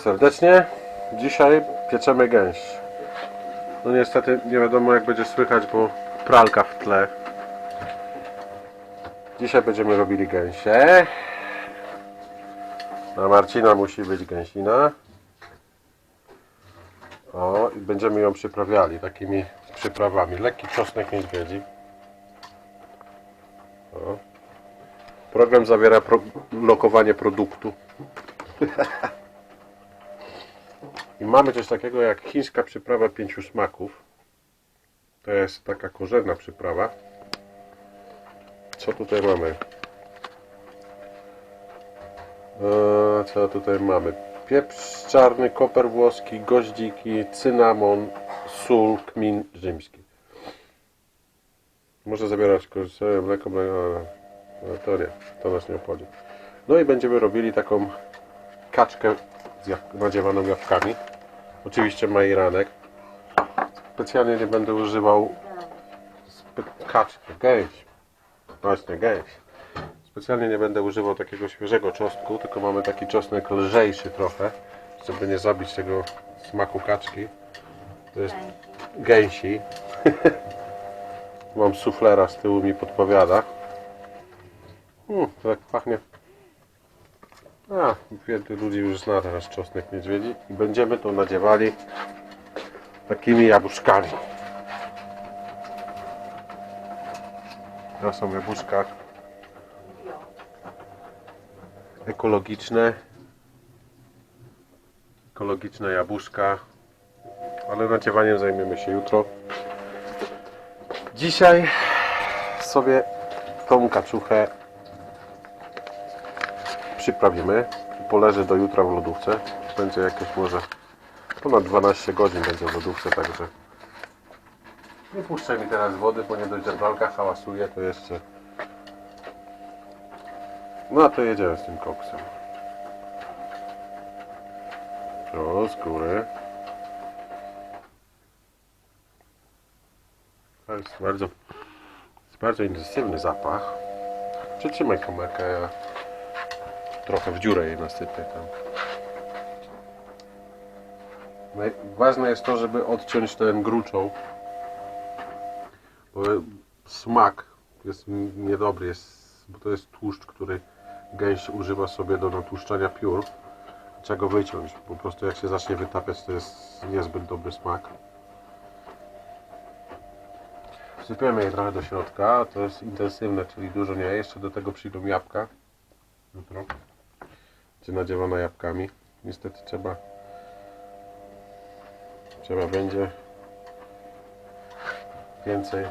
Serdecznie. Dzisiaj pieczemy gęś. No niestety nie wiadomo jak będzie słychać, bo pralka w tle. Dzisiaj będziemy robili gęsie. Na Marcina musi być gęsina. O, i będziemy ją przyprawiali takimi przyprawami. Lekki czosnek niedźwiedzi. O. Program zawiera pro lokowanie produktu. I mamy coś takiego jak chińska przyprawa pięciu smaków. To jest taka korzenna przyprawa. Co tutaj mamy? Eee, co tutaj mamy? Pieprz czarny, koper włoski, goździki, cynamon, sól, kmin rzymski. Może zabierać korzystanie mleko, mleko, no to nie, to nas nie obchodzi. No i będziemy robili taką kaczkę nadziewaną jabłkami. Oczywiście majeranek. Specjalnie nie będę używał kaczki, gęś. Właśnie, gęś. Specjalnie nie będę używał takiego świeżego czosnku, tylko mamy taki czosnek lżejszy trochę, żeby nie zabić tego smaku kaczki. To jest gęsi. Mam suflera z tyłu mi podpowiada. Mm, to tak pachnie. A, wielu ludzi już zna teraz czosnek niedźwiedzi. I będziemy to nadziewali takimi jabłuszkami. To są jabłuszka ekologiczne. Ekologiczne jabłuszka. Ale nadziewaniem zajmiemy się jutro. Dzisiaj sobie tą kaczuchę przyprawimy. Poleży do jutra w lodówce. Będzie jakieś może ponad 12 godzin będzie w lodówce, także nie puszczaj mi teraz wody, bo nie dość, że pralka hałasuje, to jeszcze no to jedziemy z tym koksem. O, skóry. To jest bardzo, jest bardzo intensywny zapach. Przytrzymaj kamerkę, trochę w dziurę jej nasypię tam. Ważne jest to, żeby odciąć ten gruczoł, bo smak jest niedobry, jest, bo to jest tłuszcz, który gęś używa sobie do natłuszczania piór. Trzeba go wyciąć, po prostu jak się zacznie wytapiać, to jest niezbyt dobry smak. Wsypiemy je trochę do środka, to jest intensywne, czyli dużo nie, jeszcze do tego przyjdą jabłka. Jutro. Będzie nadziewana jabłkami. Niestety trzeba trzeba będzie więcej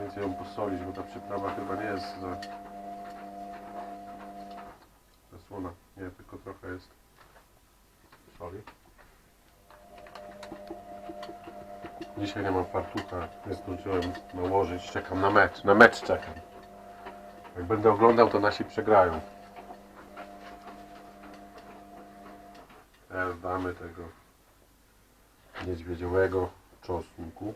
więcej ją posolić, bo ta przyprawa chyba nie jest za za słona. Nie, tylko trochę jest soli. Dzisiaj nie mam fartucha, nie zdążyłem nałożyć, czekam na mecz, na mecz czekam. Jak będę oglądał, to nasi przegrają. Teraz damy tego niedźwiedziowego czosnku.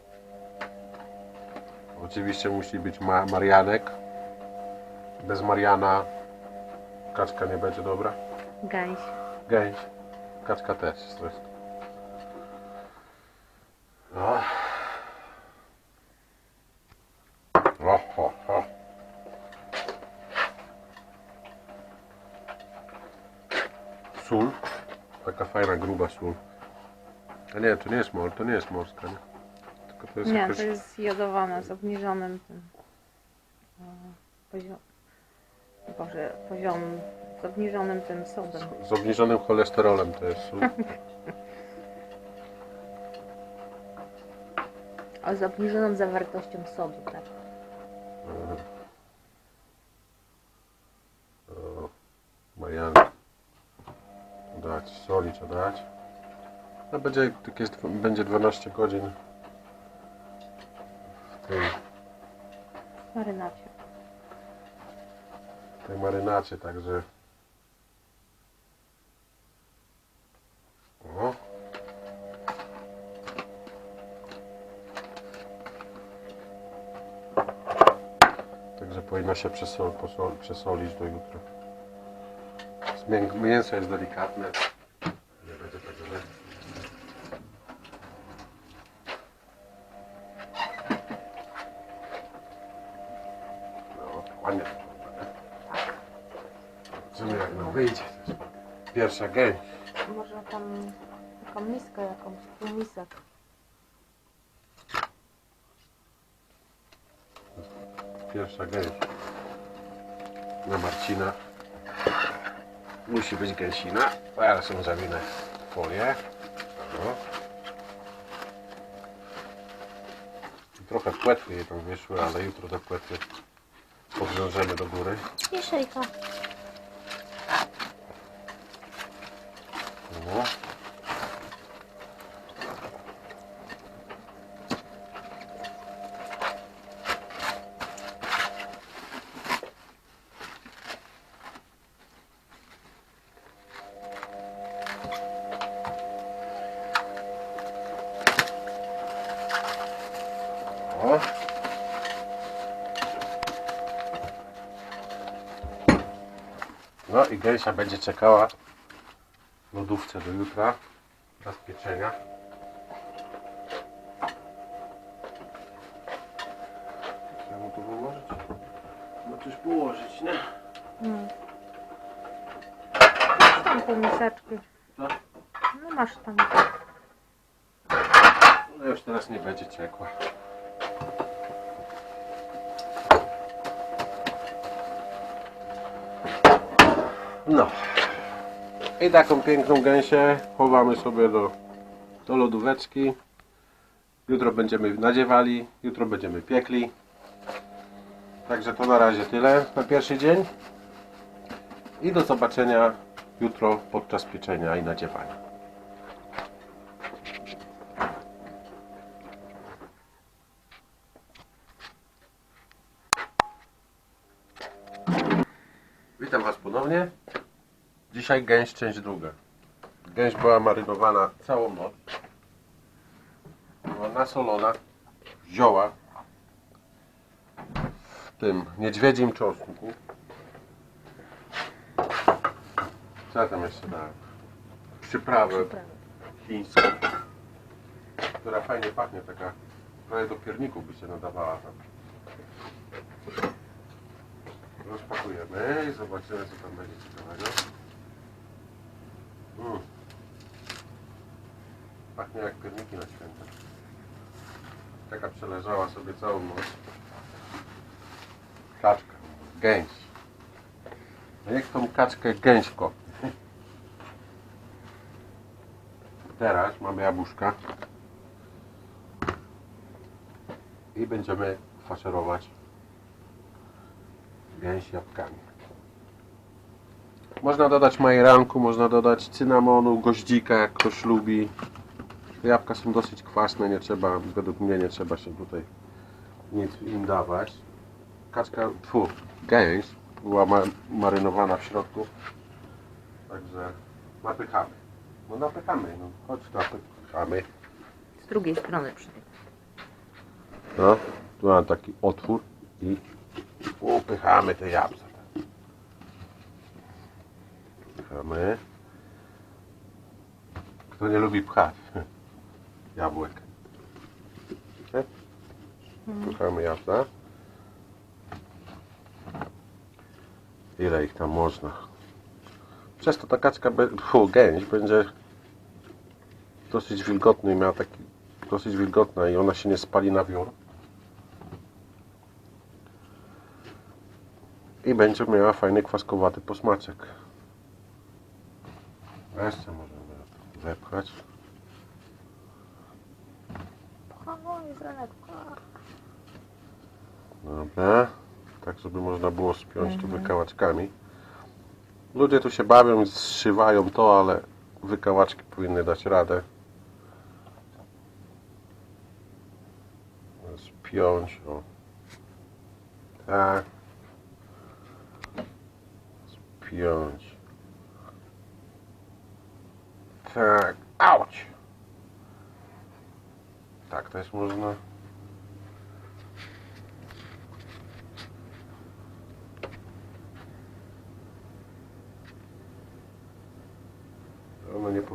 Oczywiście musi być ma marianek. Bez mariana kaczka nie będzie dobra. Gęś. Gęś. Kaczka też zresztą. O. O. Sól. Taka fajna, gruba sól. A nie, to nie jest mol, to nie jest morska, nie? Tylko to jest Nie, jakaś... to jest jodowane z obniżonym tym poziom, Boże, poziomem, z obniżonym tym sodem. Z obniżonym cholesterolem to jest sól. A z obniżoną zawartością sodu, tak. O, Marianka. Dać soli, co dać. No będzie, jest, będzie 12 godzin w tej, marynacie. w tej marynacie, także o. Także powinno się przesol, posol, przesolić do jutra. Mię- Mięso jest delikatne. Nie będzie tak źle. No, ładnie. Zobaczymy jak nam wyjdzie. Pierwsza gęś. Może tam taką miskę jakąś, półmisek. Pierwsza gęś. Na Marcina. Musi być gęsina. Zaraz ją zawinę w folię. No. Trochę płetwy jej tam wyszły, ale jutro te płetwy podwiążemy do góry. I szejka. No. I gęsia będzie czekała lodówce do jutra czas pieczenia. Trzeba mu to wyłożyć? No coś położyć, nie? Mm. Masz tam półmiseczki. Co? No masz tam. No już teraz nie będzie ciekła. No. I taką piękną gęsię chowamy sobie do, do lodóweczki. Jutro będziemy nadziewali, jutro będziemy piekli. Także to na razie tyle na pierwszy dzień. I do zobaczenia jutro podczas pieczenia i nadziewania. Witam Was ponownie. Dzisiaj gęś część druga. Gęś była marynowana całą noc. Była nasolona zioła w tym niedźwiedzim czosnku. Co ja tam jeszcze dałem? Przyprawę chińską, która fajnie pachnie, taka prawie do pierników by się nadawała tam. Rozpakujemy i zobaczymy co tam będzie ciekawego. Mm. Pachnie jak pierniki na święta. Taka przeleżała sobie całą noc. Kaczka, gęś. A jak tą kaczkę gęś kopnie? Teraz mamy jabłuszka. I będziemy faszerować gęś jabłkami. Można dodać majeranku, można dodać cynamonu, goździka, jak ktoś lubi. Jabłka są dosyć kwaśne, nie trzeba, według mnie nie trzeba się tutaj nic im dawać. Kaczka, tfu, gęś była ma marynowana w środku. Także napychamy. No napychamy, no chodź napychamy. Z drugiej strony przy tym. No, tu mam taki otwór i upychamy te jabłka. Pchamy. Kto nie lubi pchać jabłek? Nie? Pchamy jabłka. Ile ich tam można? Przez to ta kaczka, fu, gęś będzie dosyć wilgotny, miała taki dosyć wilgotna i ona się nie spali na wiór. I będzie miała fajny kwaskowaty posmaczek. Jeszcze możemy wepchać. Oj, Zenetka. Dobra. Tak, żeby można było spiąć to wykałaczkami. Ludzie tu się bawią i zszywają to, ale wykałaczki powinny dać radę. Spiąć, o. Tak. Spiąć. Tak. Auć! Tak też można.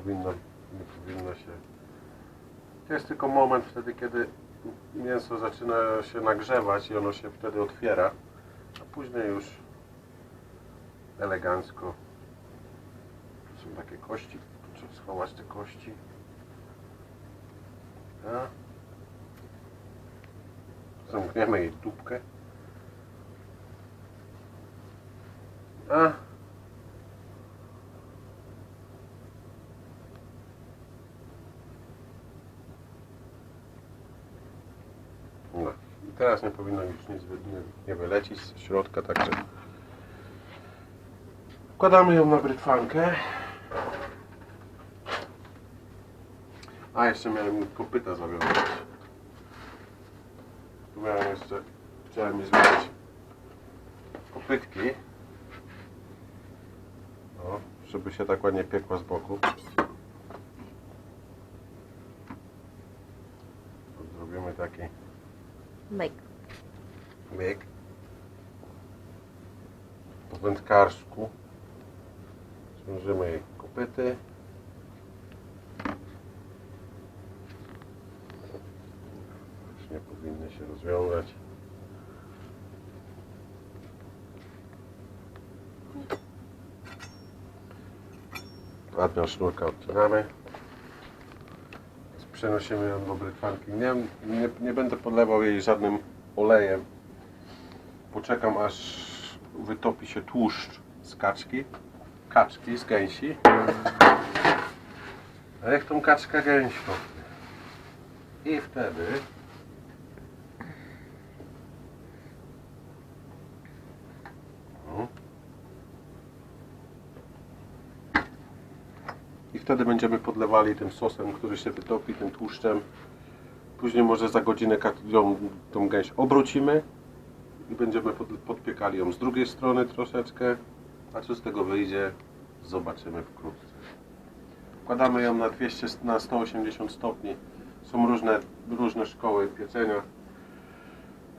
powinno, nie powinno się. To jest tylko moment wtedy, kiedy mięso zaczyna się nagrzewać i ono się wtedy otwiera, a później już elegancko. Tu są takie kości, te kości. Zamkniemy jej dupkę. A. No. I teraz nie powinno już nic nie, wylecieć z środka, także wkładamy ją na brytwankę. A, jeszcze miałem kopyta zawiązać. Tu miałem jeszcze, chciałem mi zmienić kopytki. O, żeby się tak ładnie piekła z boku. Zrobimy taki Myk. myk. Po wędkarsku. Zwiążymy jej kopyty. Już nie powinny się rozwiązać. Nadmiar sznurka odcinamy. Przenosimy ją do brytwanki. Nie, nie, nie będę podlewał jej żadnym olejem. Poczekam aż wytopi się tłuszcz z kaczki. Kaczki z gęsi. A jak tą kaczkę gęś? I wtedy wtedy będziemy podlewali tym sosem, który się wytopi, tym tłuszczem. Później może za godzinę ją, tą gęś obrócimy i będziemy pod, podpiekali ją z drugiej strony troszeczkę. A co z tego wyjdzie, zobaczymy wkrótce. Wkładamy ją na 200, na 180 stopni. Są różne, różne szkoły pieczenia.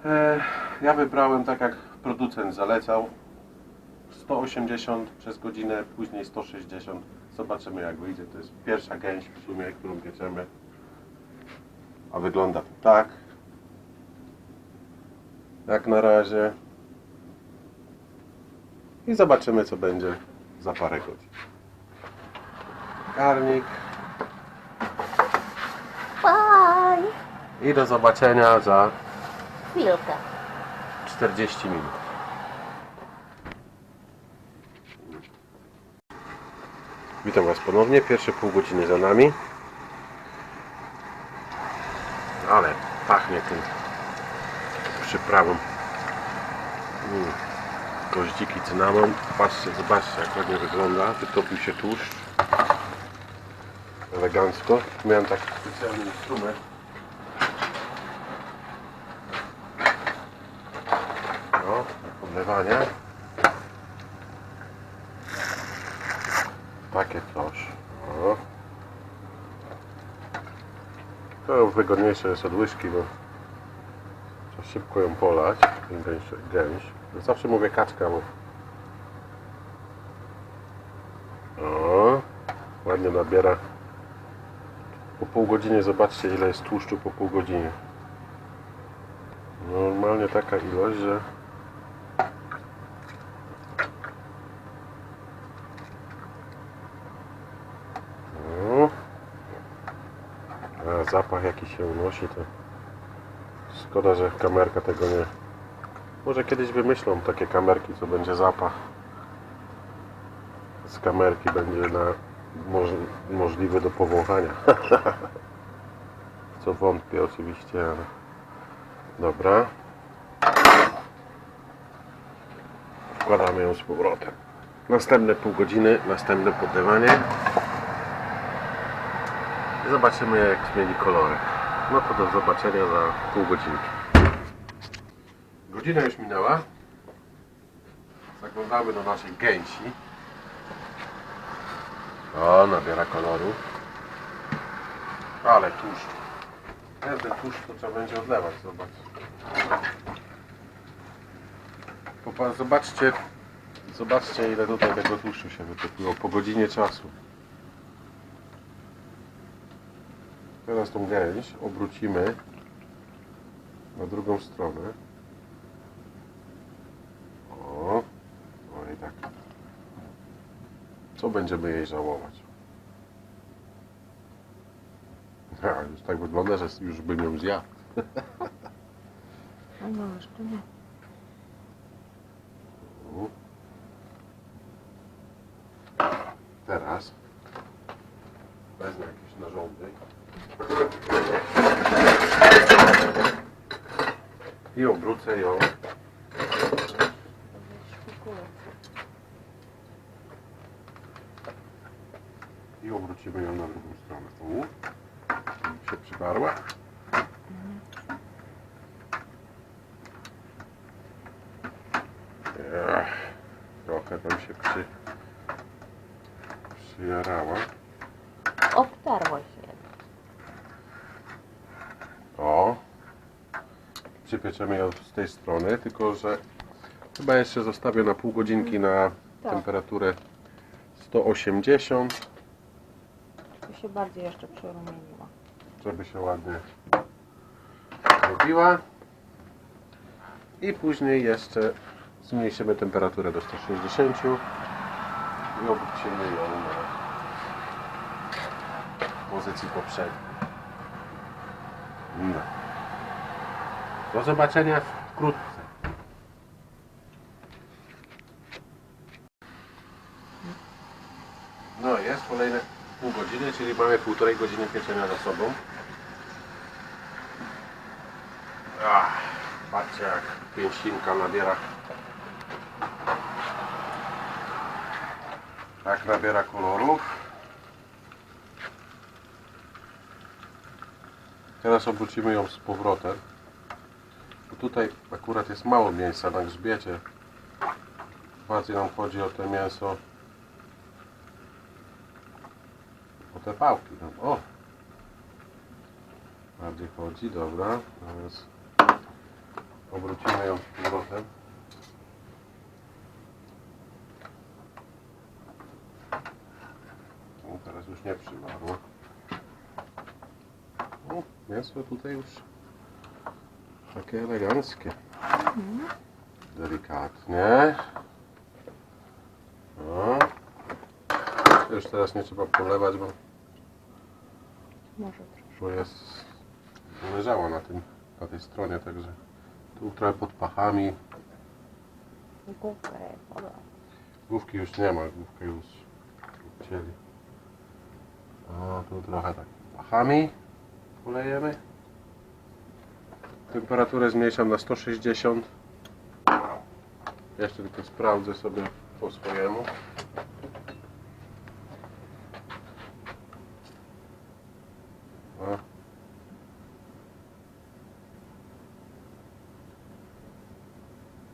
E, ja wybrałem tak jak producent zalecał. 180 przez godzinę, później 160. Zobaczymy jak wyjdzie. To jest pierwsza gęś w sumie, którą pieczemy. A wygląda to tak. Jak na razie. I zobaczymy co będzie za parę godzin. Karnik. Bye! I do zobaczenia za Chwilkę. 40 minut. Witam Was ponownie. Pierwsze pół godziny za nami. Ale pachnie tym przyprawą. Mm. Goździki cynamon. Patrzcie, zobaczcie jak ładnie wygląda. Wytopił się tłuszcz. Elegancko. Miałem taki specjalny instrument. No, podlewanie. Takie coś. O. To wygodniejsze jest od łyżki, bo trzeba szybko ją polać. Gęś. gęś. Zawsze mówię kaczka, bo... O, ładnie nabiera. Po pół godzinie zobaczcie ile jest tłuszczu po pół godzinie. Normalnie taka ilość, że zapach jaki się unosi, to szkoda, że kamerka tego nie... Może kiedyś wymyślą takie kamerki, co będzie zapach. Z kamerki będzie na moż, możliwy do powąchania. Co wątpię oczywiście, ale... Dobra. Wkładamy ją z powrotem. Następne pół godziny, następne podlewanie. Zobaczymy jak zmieni kolory. No to do zobaczenia za pół godzinki. Godzina już minęła. Zaglądamy do naszej gęsi. O, nabiera koloru. Ale tłuszcz. Ten tłuszcz to trzeba będzie odlewać, zobacz. Popa- Zobaczcie, zobaczcie ile tutaj tego tłuszczu się wytopiło po godzinie czasu. Teraz tą gęś obrócimy na drugą stronę. O, o i tak. Co będziemy jej żałować? A, już tak wygląda, że już bym ją zjadł. No, no jeszcze nie. U. Teraz wezmę jakieś narządy obrócę ją i obrócimy ją na drugą stronę. U. Się przybarła. Ech, Trochę tam się przy, przyjarała. Obtarło się. O. Przypieczemy ją z tej strony, tylko że chyba jeszcze zostawię na pół godzinki na Tak. temperaturę 180, Tu się bardziej jeszcze przerumieniło. żeby się ładnie zrobiła. I później jeszcze zmniejszymy temperaturę do 160 i obrócimy ją na pozycji poprzedniej. No. Do zobaczenia wkrótce. No jest kolejne pół godziny, czyli mamy półtorej godziny pieczenia za sobą. Ach, patrzcie jak pięścinka nabiera. Jak nabiera kolorów. Teraz obrócimy ją z powrotem. Tutaj akurat jest mało miejsca na grzbiecie. Bardziej nam chodzi o to mięso. O te pałki tam. O! Bardziej chodzi, dobra. Teraz obrócimy ją z powrotem. Teraz już nie przymarło. O, mięso tutaj już takie eleganckie. Delikatnie. O. Już teraz nie trzeba polewać, bo, Może bo jest leżała na tym, na tej stronie, także tu trochę pod pachami. Główkę. Główki już nie ma, główkę już ucięli. O, tu trochę tak pachami polejemy. Temperaturę zmniejszam na 160. Jeszcze tylko sprawdzę sobie po swojemu.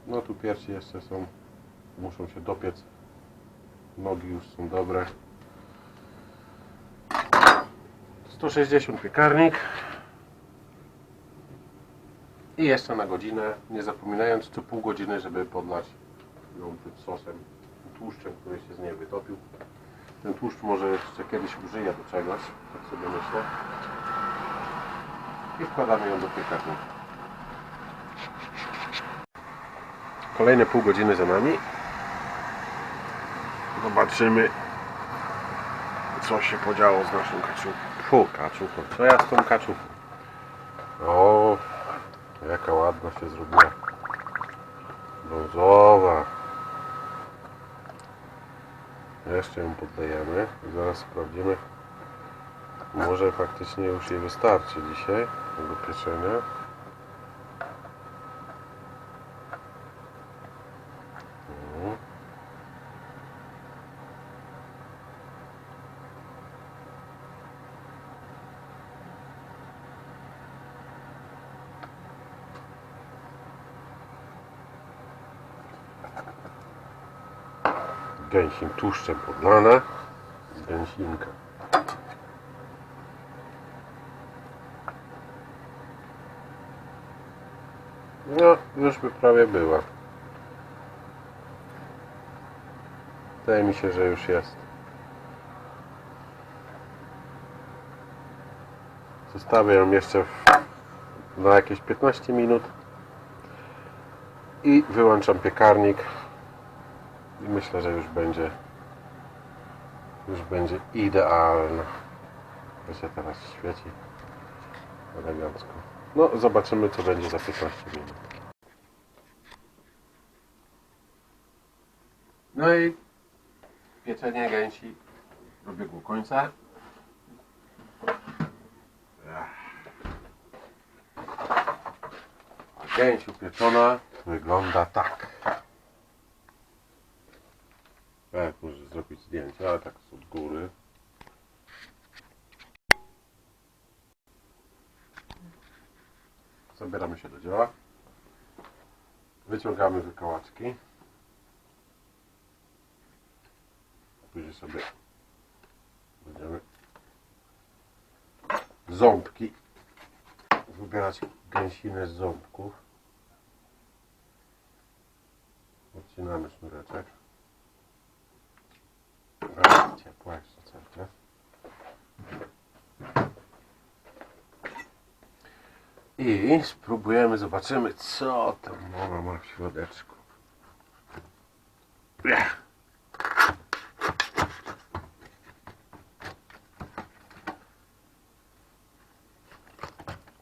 No tu piersi jeszcze są muszą się dopiec. Nogi już są dobre. 160 piekarnik. I jeszcze na godzinę, nie zapominając co pół godziny, żeby podlać ją tym sosem, tłuszczem, który się z niej wytopił. Ten tłuszcz może jeszcze kiedyś użyję do czegoś, tak sobie myślę. I wkładamy ją do piekarnika. Kolejne pół godziny za nami. Zobaczymy, co się podziało z naszą kaczuchą. Fu, kaczuchą. Co ja z tą kaczuchą? Jaka ładna się zrobiła. Brązowa. Jeszcze ją poddajemy. Zaraz sprawdzimy. Może faktycznie już jej wystarczy dzisiaj do pieczenia. Gęsim tłuszczem podlana z gęsinka. No, już by prawie była. Wydaje mi się, że już jest. Zostawię ją jeszcze w, na jakieś 15 minut i wyłączam piekarnik i myślę, że już będzie już będzie idealna. To się teraz świeci elegancko. No, zobaczymy co będzie za 15 minut. No i pieczenie gęsi dobiegło końca. Gęś upieczona wygląda. Tak, może ale tak z góry. Zabieramy się do dzieła. Wyciągamy wykołaczki. Później sobie będziemy ząbki wybierać gęsinę z ząbków. Odcinamy sznureczek. Ach, ciepła jeszcze cały czas. I spróbujemy, zobaczymy co tam mama ma w środeczku.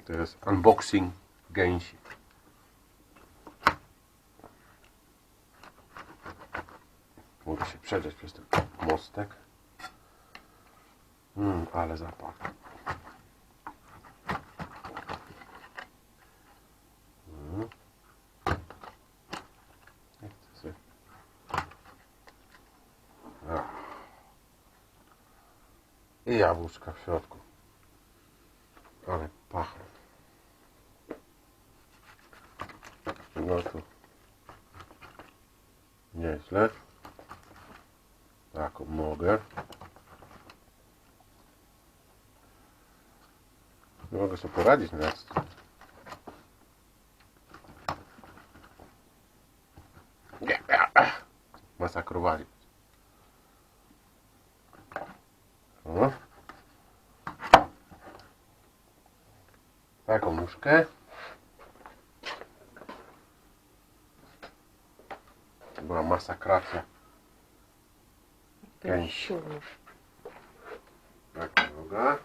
To jest unboxing gęsi. Mogę się przedrzeć przez ten mostek. Mm, ale zapach. Mm. Nie chcę sobie. Ach. I jabłuszka w środku. Ale pachnie. No to nieźle. Taką mogę. Mogę sobie poradzić nawet. Masakrowali. O. Nóżkę. To była masakracja. Gęś. Taka noga.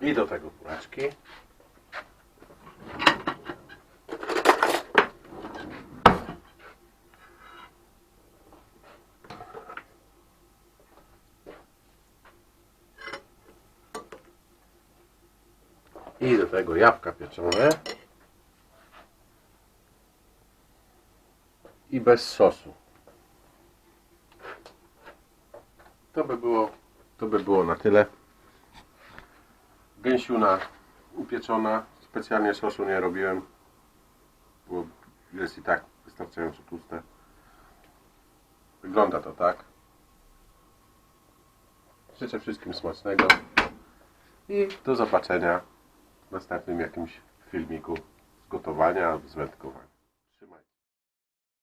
I do tego kuleczki. I do tego jabłka pieczone. I bez sosu. To by było, to by było na tyle. Gęsiuna upieczona. Specjalnie sosu nie robiłem, bo jest i tak wystarczająco tłuste. Wygląda to tak. Życzę wszystkim smacznego i do zobaczenia następnym jakimś filmiku z gotowania albo z wędkowania.